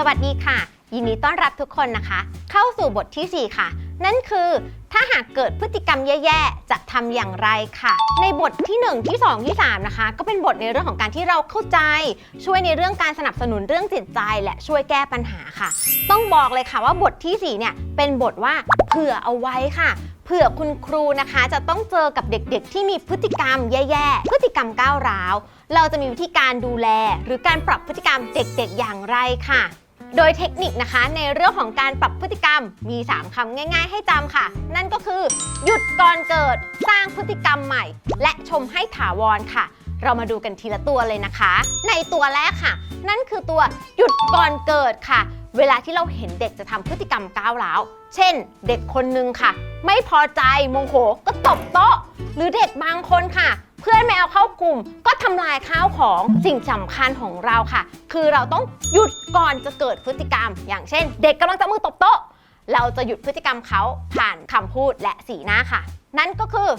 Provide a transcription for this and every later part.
สวัสดีค่ะ ยินดีต้อนรับทุกคนนะคะ เข้าสู่บททีสี่4 ค่ะ นั่นคือถ้าหากเกิดพฤติกรรมแย่ๆ จะทำอย่างไรค่ะ ในบทที่ 1 ที่ 2 ที่ 3 นะคะ ก็เป็นบทในเรื่องของการที่เราเข้าใจ ช่วยในเรื่องการสนับสนุนเรื่องจิตใจ และช่วยแก้ปัญหาค่ะ ต้องบอกเลยค่ะว่าบททีสี่ 4 เนี่ยเป็นบทว่าเผื่อเอาไว้ค่ะเผื่อคุณครูนะคะจะต้องเจอกับเด็กๆ ที่มีพฤติกรรมแย่ๆ พฤติกรรมก้าวร้าว เราจะมีวิธีการดูแล หรือการปรับพฤติกรรมเด็กๆ อย่างไรค่ะ โดยเทคนิคนะคะในเรื่องของการปรับพฤติกรรมมี 3คำง่าย ๆ ให้จำค่ะ นั่นก็คือ หยุดก่อนเกิดสร้างพฤติกรรมใหม่ และชมให้ถาวรค่ะ เรามาดูกันทีละตัวเลยนะคะ ในตัวแรกค่ะ นั่นคือตัวหยุดก่อนเกิดค่ะ เวลาที่เราเห็นเด็กจะทำพฤติกรรมก้าวร้าวเช่น เด็กคนนึงค่ะ ไม่พอใจโมโหก็ตบโต๊ะ หรือเด็กบางคนค่ะ เพื่อนไม่เอาเข้ากลุ่ม ก็ทำลายข้าวของสิ่งสำคัญของเราค่ะ คือเราต้องหยุดก่อนจะเกิดพฤติกรรม อย่างเช่น เด็กกำลังจะมือตบโต๊ะ เราจะหยุดพฤติกรรมเขาผ่านคำพูดและสีหน้าค่ะ นั่นก็คือ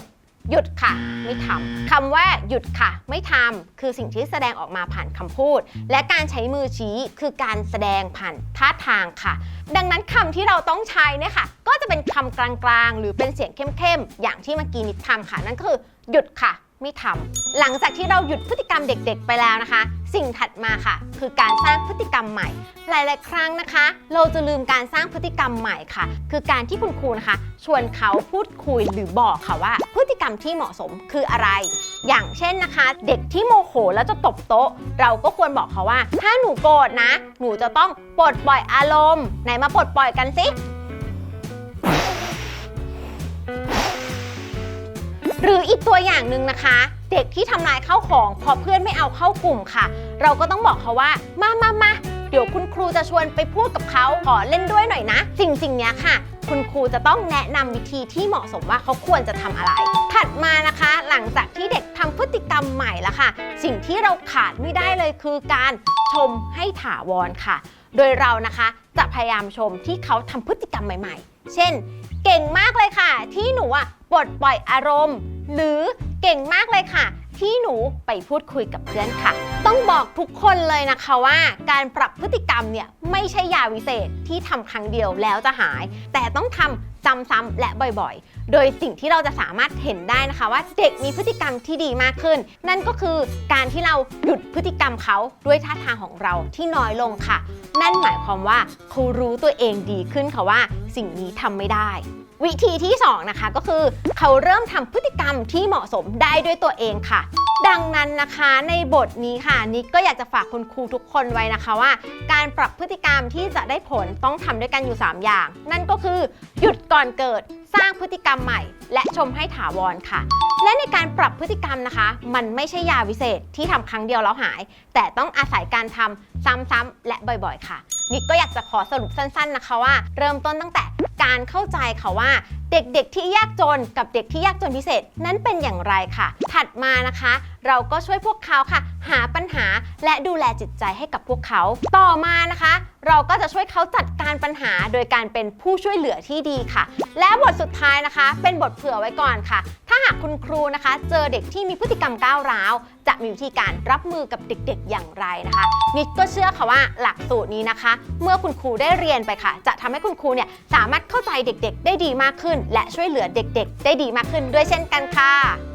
หยุดค่ะ ไม่ทำคำว่าหยุดค่ะ ไม่ทำคือสิ่งที่แสดงออกมาผ่านคำพูด และการใช้มือชี้คือการแสดงผ่านท่าทางค่ะ ดังนั้นคำที่เราต้องใช้เนี่ยค่ะ ก็จะเป็นคำกลางๆ หรือเป็นเสียงเข้มๆ อย่างที่เมื่อกี้นิดทำค่ะ นั่นก็คือหยุดค่ะ ไม่ทำหลังจากที่เราหยุดพฤติกรรมเด็กๆ ไปแล้วนะคะ สิ่งถัดมาค่ะ คือการสร้างพฤติกรรมใหม่ หลายๆ ครั้งนะคะ เราจะลืมการสร้างพฤติกรรมใหม่ค่ะ คือการที่คุณครูนะคะ ชวนเขาพูดคุยหรือบอกค่ะว่า พฤติกรรมที่เหมาะสมคืออะไร อย่างเช่นนะคะ เด็กที่โมโหแล้วจะตบโต๊ะ เราก็ควรบอกเขาว่า ถ้าหนูโกรธนะ หนูจะต้องปลดปล่อยอารมณ์ไหนมาปลดปล่อยกันสิ หรืออีกตัวอย่างหนึ่งนะคะ เด็กที่ทำลายข้าวของเพอเพื่อนไม่เอาเข้ากลุ่มค่ะ เราก็ต้องบอกเขาว่ามามามาเดี๋ยวคุณครูจะชวนไปพูดกับเขาขอเล่นด้วยหน่อยนะสิ่งสิ่งนี้ค่ะ คุณครูจะต้องแนะนำวิธีที่เหมาะสมว่าเขาควรจะทำอะไร ถัดมานะคะ หลังจากที่เด็กทำพฤติกรรมใหม่แล้วค่ะ สิ่งที่เราขาดไม่ได้เลยคือการชมให้ถาวรค่ะ โดยเรานะคะจะพยายามชมที่เขาทำพฤติกรรมใหม่ ๆ เช่น เก่งมากเลยค่ะ ที่หนูอะปลดปล่อยอารมณ์ หรือเก่งมากเลยค่ะ ที่หนูไปพูดคุยกับเพื่อนค่ะ ต้องบอกทุกคนเลยนะคะว่า การปรับพฤติกรรมเนี่ยไม่ใช่ยาวิเศษที่ทำครั้งเดียวแล้วจะหาย แต่ต้องทำซ้ำๆและบ่อยๆ โดยสิ่งที่เราจะสามารถเห็นได้นะคะว่าเด็กมีพฤติกรรมที่ดีมากขึ้น นั่นก็คือการที่เราหยุดพฤติกรรมเขาด้วยท่าทางของเราที่น้อยลงค่ะ นั่นหมายความว่าเขารู้ตัวเองดีขึ้นค่ะว่า สิ่งนี้ทำไม่ได้ วิธีที่ 2 นะคะก็คือเขาเริ่มทำพฤติกรรมที่เหมาะสมได้ด้วยตัวเองค่ะดังนั้นนะคะในบทนี้ค่ะนิกก็อยากจะฝากคุณครูทุกคนไว้นะคะว่า การปรับพฤติกรรมที่จะได้ผลต้องทำด้วยกันอยู่ 3 อย่าง นั่นก็คือ หยุดก่อนเกิดสร้างพฤติกรรมใหม่ และชมให้ถาวรค่ะ และในการปรับพฤติกรรมนะคะ มันไม่ใช่ยาวิเศษที่ทำครั้งเดียวแล้วหาย แต่ต้องอาศัยการทำซ้ำๆและบ่อยๆ ค่ะนิกก็อยากจะขอสรุปสั้น ๆนะคะว่า เริ่มต้นตั้งแต่ การเข้าใจค่ะว่า เด็กๆที่ยากจนกับเด็กที่ยากจนพิเศษนั้นเป็นอย่างไรค่ะ ถัดมานะคะ เราก็ช่วยพวกเขาค่ะ หาปัญหาและดูแลจิตใจให้กับพวกเขา ต่อมานะคะ เราก็จะช่วยเขาจัดการปัญหาโดยการเป็นผู้ช่วยเหลือที่ดีค่ะ และบทสุดท้ายนะคะ เป็นบทเผื่อไว้ก่อนค่ะ ถ้าหากคุณครูนะคะ เจอเด็กที่มีพฤติกรรมก้าวร้าว มีวิธีการรับมือกับเด็กๆอย่างไรนะคะนิดก็เชื่อค่ะว่าหลักสูตรนี้นะคะ เมื่อคุณครูได้เรียนไปค่ะ จะทำให้คุณครูเนี่ยสามารถเข้าใจเด็กๆ ได้ดีมากขึ้น และช่วยเหลือเด็กๆ ได้ดีมากขึ้นด้วยเช่นกันค่ะ